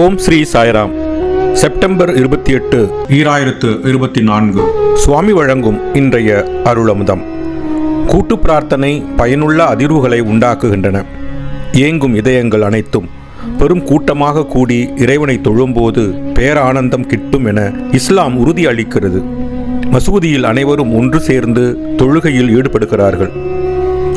ஓம் Sri Sairam. September இருபத்தி எட்டு ஈராயிரத்து இருபத்தி நான்கு. சுவாமி வழங்கும் இன்றைய அருளமுதம். கூட்டு பிரார்த்தனை பயனுள்ள அதிர்வுகளை உண்டாக்குகின்றன. ஏங்கும் இதயங்கள் அனைத்தும் பெரும் கூட்டமாக கூடி இறைவனை தொழும்போது பேரானந்தம் கிட்டும் என இஸ்லாம் உறுதி அளிக்கிறது மசூதியில் அனைவரும் ஒன்று சேர்ந்து தொழுகையில் ஈடுபடுகிறார்கள்.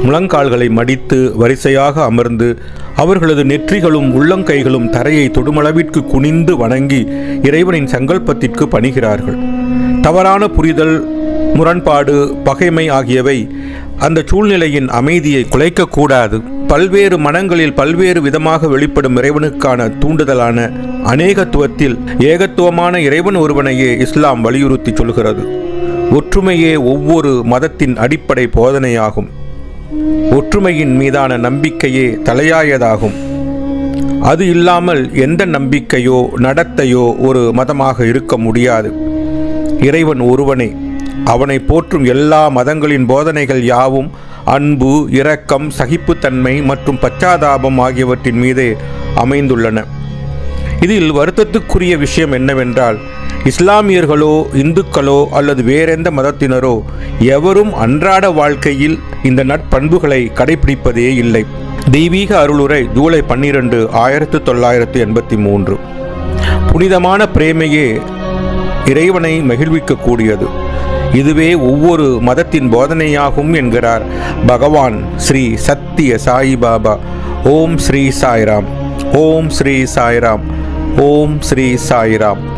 முழங்கால்களை மடித்து வரிசையாக அமர்ந்து அவர்களது நெற்றிகளும் உள்ளங்கைகளும் தரையை தொடுமளவிற்கு குனிந்து வணங்கி இறைவனின் சங்கல்பத்திற்கு பணிகிறார்கள். தவறான புரிதல் முரண்பாடு பகைமை ஆகியவை அந்த சூழ்நிலையின் அமைதியை குலைக்கக்கூடாது. பல்வேறு மனங்களில் பல்வேறு விதமாக வெளிப்படும் இறைவனுக்கான தூண்டுதலான அநேகத்துவத்தில் ஏகத்துவமான இறைவன் ஒருவனையே இஸ்லாம் வலியுறுத்தி சொல்கிறது. ஒற்றுமையே ஒவ்வொரு மதத்தின் அடிப்படை போதனையாகும். ஒற்றுமையின் மீதான நம்பிக்கையே தலையாயதாகும். அது இல்லாமல் எந்த நம்பிக்கையோ நடத்தையோ ஒரு மதமாக இருக்க முடியாது. இறைவன் ஒருவனே. அவனை போற்றும் எல்லா மதங்களின் போதனைகள் யாவும் அன்பு இரக்கம் சகிப்புத்தன்மை மற்றும் பச்சாதாபம் ஆகியவற்றின் மீதே அமைந்துள்ளன. இதில் வருத்தத்துக்குரிய விஷயம் என்னவென்றால் இஸ்லாமியர்களோ இந்துக்களோ அல்லது வேறெந்த மதத்தினரோ எவரும் அன்றாட வாழ்க்கையில் இந்த நட்பண்புகளை கடைபிடிப்பதே இல்லை. தெய்வீக அருளுரை ஜூலை பன்னிரண்டு ஆயிரத்து தொள்ளாயிரத்து எண்பத்தி மூன்று. புனிதமான பிரேமையே இறைவனை மகிழ்விக்கக்கூடியது. இதுவே ஒவ்வொரு மதத்தின் போதனையாகும் என்கிறார் பகவான் ஸ்ரீ சத்திய சாயிபாபா ஓம் ஸ்ரீ சாய்ராம். ஓம் ஸ்ரீ சாய்ராம். ஓம் ஸ்ரீ சாய்ராம்.